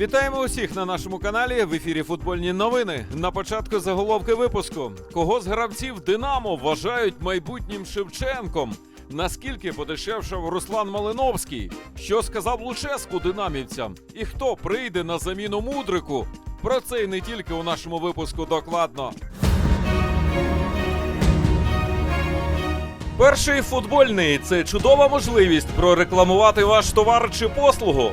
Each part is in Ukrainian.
Вітаємо усіх на нашому каналі. В ефірі футбольні новини. На початку заголовки випуску. Кого з гравців Динамо вважають майбутнім Шевченком? Наскільки подешевшав Руслан Малиновський? Що сказав Луческу динамівцям? І хто прийде на заміну мудрику? Про це і не тільки у нашому випуску докладно. Перший футбольний це чудова можливість прорекламувати ваш товар чи послугу.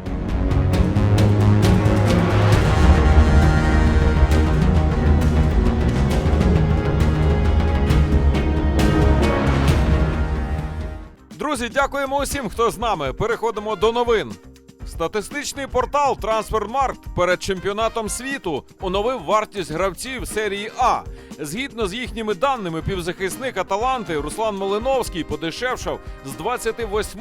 Друзі, дякуємо усім, хто з нами. Переходимо до новин. Статистичний портал Transfermarkt перед чемпіонатом світу оновив вартість гравців серії А. Згідно з їхніми даними, півзахисник Аталанти Руслан Малиновський подешевшав з 28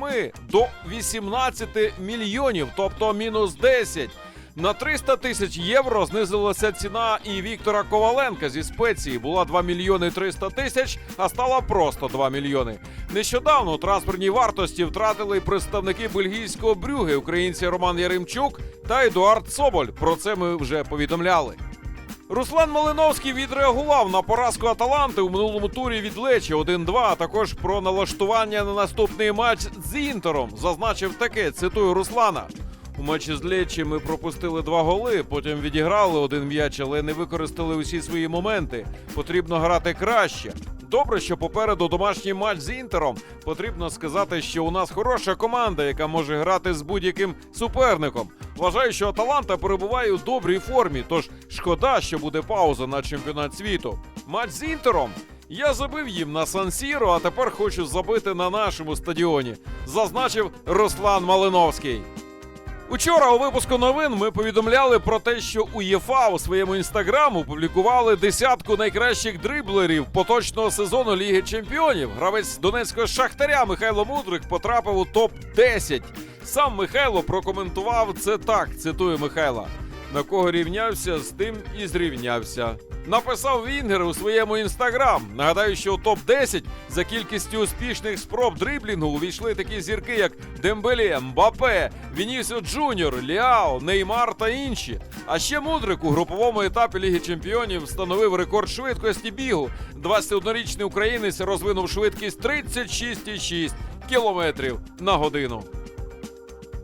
до 18 мільйонів, тобто мінус 10. На 300 тисяч євро знизилася ціна і Віктора Коваленка зі спеції. Була 2 мільйони 300 тисяч, а стала просто 2 мільйони. Нещодавно у вартості втратили представники бельгійського брюги, українці Роман Яремчук та Едуард Соболь. Про це ми вже повідомляли. Руслан Малиновський відреагував на поразку Аталанти у минулому турі від Лечі 1-2, а також про налаштування на наступний матч з Інтером. Зазначив таке: цитую Руслана. У матчі з Лечі ми пропустили два голи, потім відіграли один м'яч, але не використали усі свої моменти. Потрібно грати краще. Добре, що попереду домашній матч з Інтером. Потрібно сказати, що у нас хороша команда, яка може грати з будь-яким суперником. Вважаю, що Аталанта перебуває у добрій формі, тож шкода, що буде пауза на чемпіонат світу. Матч з Інтером. Я забив їм на Сан-Сіро, а тепер хочу забити на нашому стадіоні, зазначив Руслан Малиновський. Учора у випуску новин ми повідомляли про те, що УЄФА у своєму інстаграм опублікували десятку найкращих дриблерів поточного сезону Ліги Чемпіонів. Гравець донецького шахтаря Михайло Мудрик потрапив у топ 10 Сам Михайло прокоментував це так. Цитую Михайла: на кого рівнявся, з тим і зрівнявся. Написав Вінгер у своєму інстаграм. Нагадаю, що у топ 10 за кількістю успішних спроб дриблінгу увійшли такі зірки, як Дембеле, Мбапе, Вінісіо Джуніор, Ліао, Неймар та інші. А ще Мудрик у груповому етапі Ліги Чемпіонів встановив рекорд швидкості бігу. 21-річний українець розвинув швидкість 36,6 кілометрів на годину.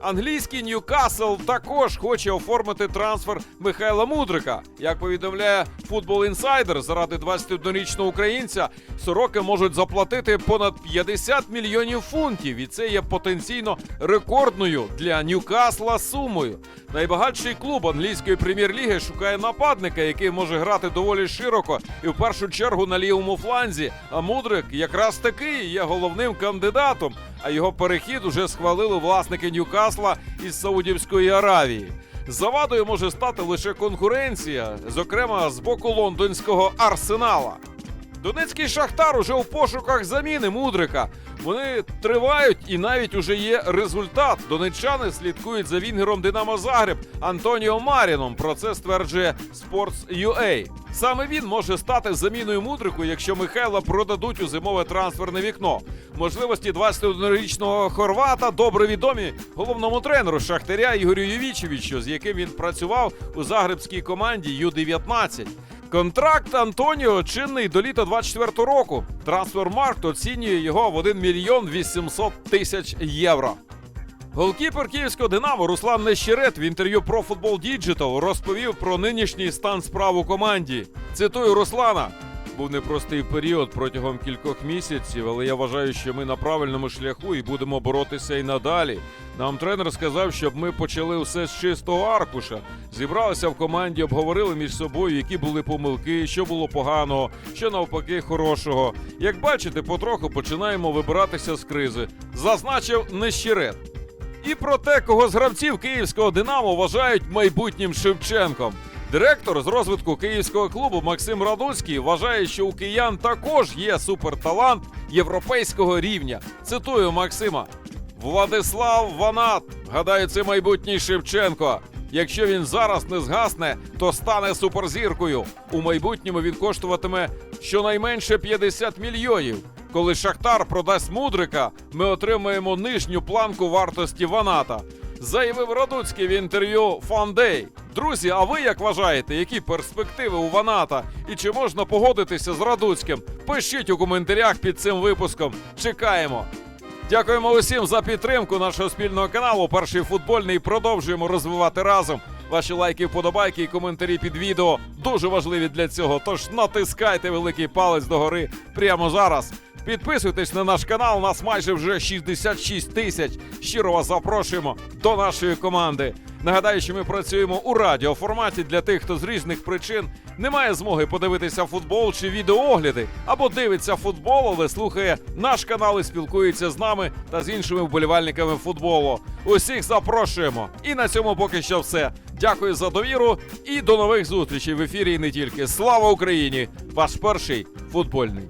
Англійський Ньюкасл також хоче оформити трансфер Михайла Мудрика. Як повідомляє Football Insider, заради 21-річного українця сороки можуть заплатити понад 50 мільйонів фунтів, і це є потенційно рекордною для Ньюкасла сумою. Найбагатший клуб англійської прем'єр-ліги шукає нападника, який може грати доволі широко і в першу чергу на лівому фланзі. А Мудрик якраз таки є головним кандидатом. А його перехід уже схвалили власники Ньюкасла із Саудівської Аравії. Завадою може стати лише конкуренція, зокрема з боку лондонського арсенала. Донецький шахтар уже у пошуках заміни мудрика. Вони тривають і навіть уже є результат. Донеччани слідкують за вінгером Динамо Загреб Антоніо Маріном. Про це стверджує Sports.ua. Саме він може стати заміною мудрику, якщо Михайла продадуть у зимове трансферне вікно. Можливості 21-річного хорвата добре відомі головному тренеру Шахтаря Ігорю Євічевичу, з яким він працював у загребській команді Ю-19. Контракт Антоніо чинний до літа 24 року. Трансфермаркт оцінює його в 1 мільйон 800 тисяч євро. Голкіпер київського Динамо Руслан Нещерет в інтерв'ю про футбол діджитал розповів про нинішній стан справ у команді. Цитую Руслана: Був непростий період протягом кількох місяців, але я вважаю, що ми на правильному шляху і будемо боротися і надалі. Нам тренер сказав, щоб ми почали все з чистого аркуша. Зібралися в команді, обговорили між собою, які були помилки, що було поганого, що навпаки хорошого. Як бачите, потроху починаємо вибиратися з кризи. Зазначив нещирет. І про те, кого з гравців київського Динамо вважають майбутнім Шевченком. Директор з розвитку київського клубу Максим Радуцький вважає, що у киян також є суперталант європейського рівня. Цитую Максима: Владислав Ванат. Гадаю, це майбутній Шевченко. Якщо він зараз не згасне, то стане суперзіркою. У майбутньому він коштуватиме щонайменше 50 мільйонів. Коли Шахтар продасть мудрика, ми отримаємо нижню планку вартості Ваната. Заявив Радуцький в інтерв'ю Фандей. Друзі, а ви як вважаєте, які перспективи у Ваната? І чи можна погодитися з Радуцьким? Пишіть у коментарях під цим випуском. Чекаємо. Дякуємо усім за підтримку нашого спільного каналу. Перший футбольний продовжуємо розвивати разом. Ваші лайки, вподобайки і коментарі під відео дуже важливі для цього. Тож натискайте великий палець догори прямо зараз. Підписуйтесь на наш канал. Нас майже вже 66 тисяч. Щиро вас запрошуємо до нашої команди. Нагадаю, що ми працюємо у радіоформаті для тих, хто з різних причин не має змоги подивитися футбол чи відеоогляди, або дивиться футбол, але слухає наш канал і спілкується з нами та з іншими вболівальниками футболу. Усіх запрошуємо. І на цьому поки що все. Дякую за довіру і до нових зустрічей в ефірі. І не тільки. Слава Україні! Ваш перший футбольний.